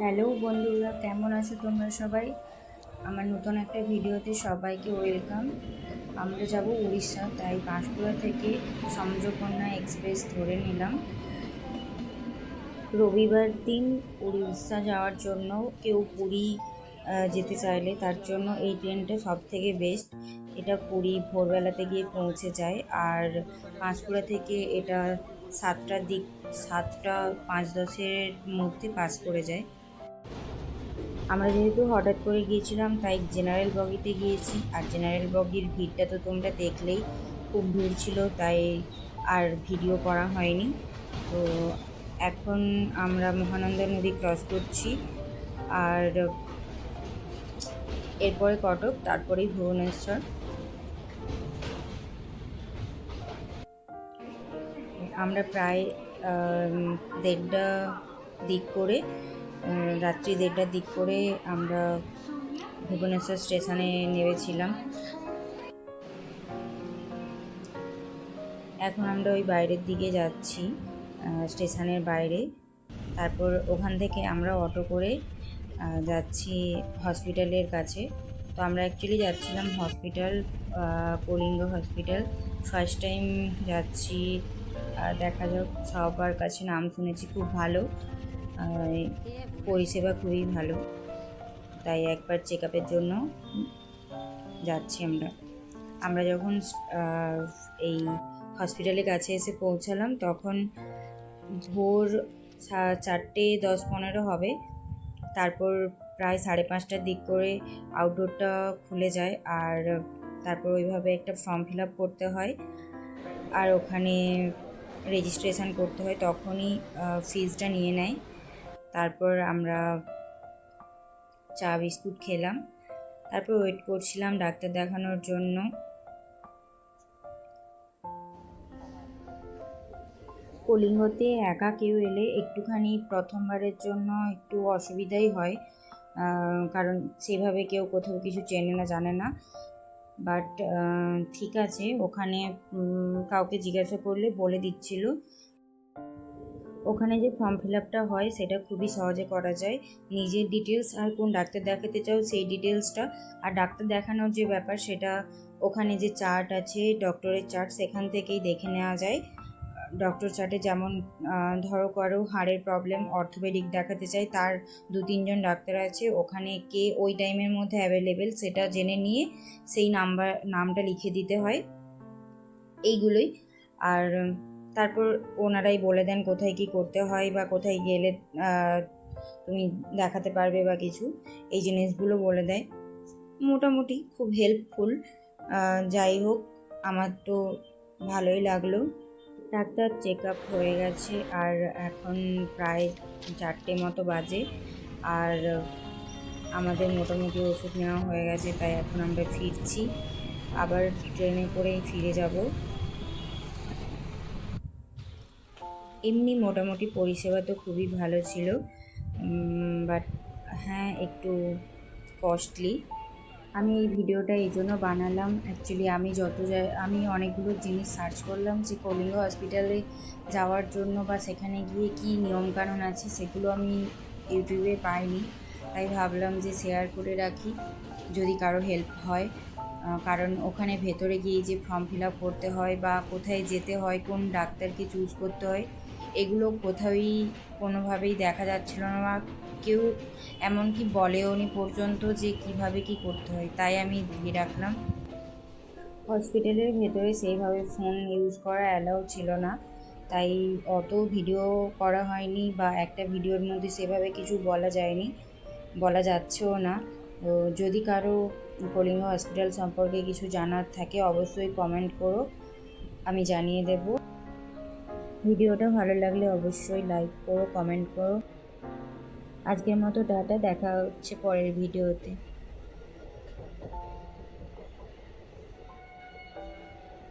Hello বন্ধুরা, কেমন আছো তোমরা সবাই? আমার নতুন একটা ভিডিওতে সবাইকে ওয়েলকাম। আমরা যাব উড়িষ্যা, তাই পাঁশকুড়া থেকে সমুদ্রকন্যা এক্সপ্রেস ধরে নিলাম। রবিবার দিন উড়িষ্যা যাওয়ার জন্য কেউ পুরী যেতে চাইলে তার জন্য এই ট্রেনটা সব থেকে বেস্ট। এটা পুরী ভোরবেলাতে গিয়ে পৌঁছে যায়, আর পাঁশকুড়া থেকে এটা সাতটার দিক, সাতটা পাঁচ দশের মধ্যে পাস করে যায়। আমরা যেহেতু হঠাৎ করে গিয়েছিলাম, তাই জেনারেল বগিতে গিয়েছি। আর জেনারেল বগির ভিড়টা তো তোমরা দেখলেই খুব ভিড় ছিল, তাই আর ভিডিও করা হয়নি। তো এখন আমরা মহানন্দা নদী ক্রস করছি। আর এরপরে কটক তারপরেই ভুবনেশ্বর। আমরা প্রায় দেড়টা দিক করে রাত্রি দেড়টার দিক করে আমরা ভুবনেশ্বর স্টেশনে নেমেছিলাম। এখন আমরা ওই বাইরের দিকে যাচ্ছি স্টেশনের বাইরে। তারপর ওখান থেকে আমরা অটো করে যাচ্ছি হসপিটালের কাছে। তো আমরা অ্যাকচুয়ালি যাচ্ছিলাম hospital Kalinga hospital. First time যাচ্ছি দেখা যাক সবার কাছে নাম শুনেছি, খুব ভালো। পরিষেবা খুবই ভালো। তাই একবার চেক আপের জন্য যাচ্ছি আমরা। আমরা যখন এই হসপিটালের কাছে এসে পৌঁছালাম, তখন ভোর চারটে দশ পনেরো হবে। তারপর প্রায় সাড়ে পাঁচটার দিক করে আউটডোরটা খুলে যায় আর তারপর ওইভাবে একটা ফর্ম ফিল আপ করতে হয়। আর ওখানে রেজিস্ট্রেশন করতে হয়, তখনই ফিজটা নিয়ে নেয়। তারপর আমরা চা বিস্কুট খেলাম। তারপর ওয়েট করছিলাম ডাক্তার দেখানোর জন্য। কলিঙ্গতে একা কেউ এলে একটুখানি প্রথমবারের জন্য একটু অসুবিধাই হয় কারণ সেভাবে কেউ কোথাও কিছু চেনে না, জানে না। বাট ঠিক আছে, ওখানে কাউকে জিজ্ঞাসা করলে বলে দিচ্ছিল। ওখানে যে ফর্ম ফিল আপটা হয়, সেটা খুবই সহজে করা যায়। নিজের ডিটেলস আর কোন ডাক্তার দেখাতে চাও, সেই ডিটেলসটা আর ডাক্তার দেখানোর যে ব্যাপার, সেটা ওখানে যে চার্ট আছে ডক্টরের চার্ট সেখান থেকেই দেখে নেওয়া যায়। ডক্টর চার্টে যেমন ধরো কারও হাড়ের প্রবলেম অর্থোপেডিক দেখাতে চাই তার দু, তিনজন ডাক্তার আছে, ওখানে কে ওই টাইমের মধ্যে অ্যাভেলেবেল সেটা জেনে নিয়ে সেই নাম্বার নামটা লিখে দিতে হয়। এইগুলোই। আর তারপর ওনারাই বলে দেন কোথায় কি করতে হয় বা কোথায় গেলে তুমি দেখাতে পারবে বা কিছু। এই জিনিসগুলো বলে দেয়। মোটামুটি খুব হেল্পফুল যাই হোক, আমার তো ভালোই লাগল। ডাক্তার চেক আপ হয়ে গেছে আর এখন প্রায় চারটে মতো বাজে। আর আমাদের মোটামুটি ওষুধ নেওয়া হয়ে গেছে, তাই এখন আমরা ফিরছি। আবার ট্রেনে করেই ফিরে যাব। এমনি মোটামুটি পরিষেবা তো খুবই ভালো ছিল বাট হ্যাঁ একটু কস্টলি আমি এই ভিডিওটা এই জন্য বানালাম। অ্যাকচুয়ালি আমি যত আমি অনেকগুলো জিনিস সার্চ করলাম যে কলিঙ্গ হসপিটালে যাওয়ার জন্য বা সেখানে গিয়ে কী নিয়মকানুন আছে, সেগুলো আমি ইউটিউবে পাইনি। তাই ভাবলাম যে শেয়ার করে রাখি, যদি কারও হেল্প হয়। কারণ ওখানে ভেতরে গিয়ে যে ফর্ম ফিল আপ করতে হয় বা কোথায় যেতে হয়, কোন ডাক্তারকে চুজ করতে হয় এগুলো কোথাওই কোনোভাবেই দেখা যাচ্ছিল না বা কেউ এমনকি বলেও নি পর্যন্ত যে কীভাবে কি করতে হয়, তাই আমি দিয়ে রাখলাম। হসপিটালের ভেতরে সেইভাবে ফোন ইউজ করা অ্যালাউ ছিল না, তাই অত ভিডিও করা হয়নি বা একটা ভিডিওর মধ্যে সেভাবে কিছু বলা যায়নি, বলা যাচ্ছেও না। তো যদি কারও কলিঙ্গ হসপিটাল সম্পর্কে কিছু জানার থাকে অবশ্যই কমেন্ট করো, আমি জানিয়ে দেব। ভিডিওটা ভালো লাগলে অবশ্যই লাইক করো কমেন্ট করো। আজকের মতো ডাটা দেখা হচ্ছে পরের ভিডিওতে।